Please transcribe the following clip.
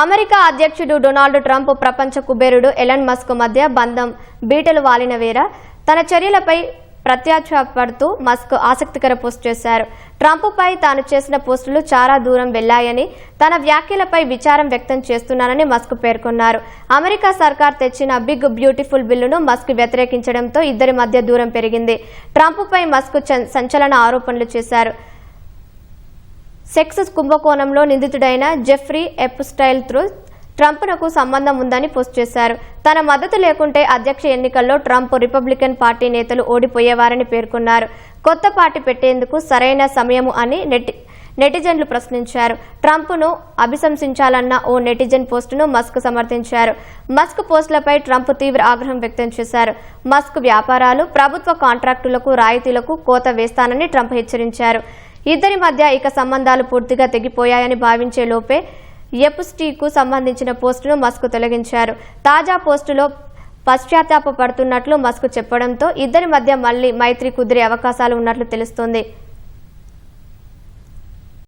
America అధ్యక్షుడు Donald Trump ప్రపంచ కుబేరుడు ఎలన్ మస్క్ మధ్య బంధం బీటలు వాలిన వేర తన చర్యలపై ప్రత్యాక్షపడుతూ మస్క్ ఆసక్తికర పోస్ట్ చేశారు. ట్రంప్పై తాను చేసిన పోస్టులు చాలా దూరం వెళ్ళాయని తన వ్యాఖ్యలపై విచారం వ్యక్తం చేస్తున్నానని మస్క్ పేర్కొన్నారు. అమెరికా సర్కార్ తెచ్చిన బిగ్ బ్యూటిఫుల్ బిల్లును మస్క్ వ్యతిరేకించడంతో ఇద్దరి మధ్య దూరం పెరిగింది. ట్రంప్పై మస్క్ సంచలన ఆరోపణలు చేశారు. సెక్స్ కుంభకోణంలో నిందితుడైన జెఫ్రీ ఎప్స్టైల్ త్రూ ట్రంప్నకు సంబంధం ఉందని పోస్ట్ చేశారు. తన మద్దతు లేకుంటే అధ్యక్ష ఎన్నికల్లో ట్రంప్ రిపబ్లికన్ పార్టీ నేతలు ఓడిపోయేవారని పేర్కొన్నారు. కొత్త పార్టీ పెట్టేందుకు సరైన సమయము అని నెటి నెటిజన్లు ప్రశ్నించారు. ట్రంప్ను అభిశంసించాలన్న ఓ నెటిజన్ పోస్టును మస్క్ సమర్థించారు. మస్క్ పోస్టులపై ట్రంప్ తీవ్ర ఆగ్రహం వ్యక్తం చేశారు. మస్క్ వ్యాపారాలు ప్రభుత్వ కాంట్రాక్టులకు రాయితీలకు కోత వేస్తానని ట్రంప్ హెచ్చరించారు. ఇద్దరి మధ్య ఇక సంబంధాలు పూర్తిగా తెగిపోయాయని భావించే లోపే ఎప్స్టీకు సంబంధించిన పోస్టును మస్క్ తొలగించారు. తాజా పోస్టులో పశ్చాత్తాప పడుతున్నట్లు మస్క్ చెప్పడంతో ఇద్దరి మధ్య మళ్ళీ మైత్రి కుదిరే అవకాశాలు ఉన్నట్లు తెలుస్తోంది.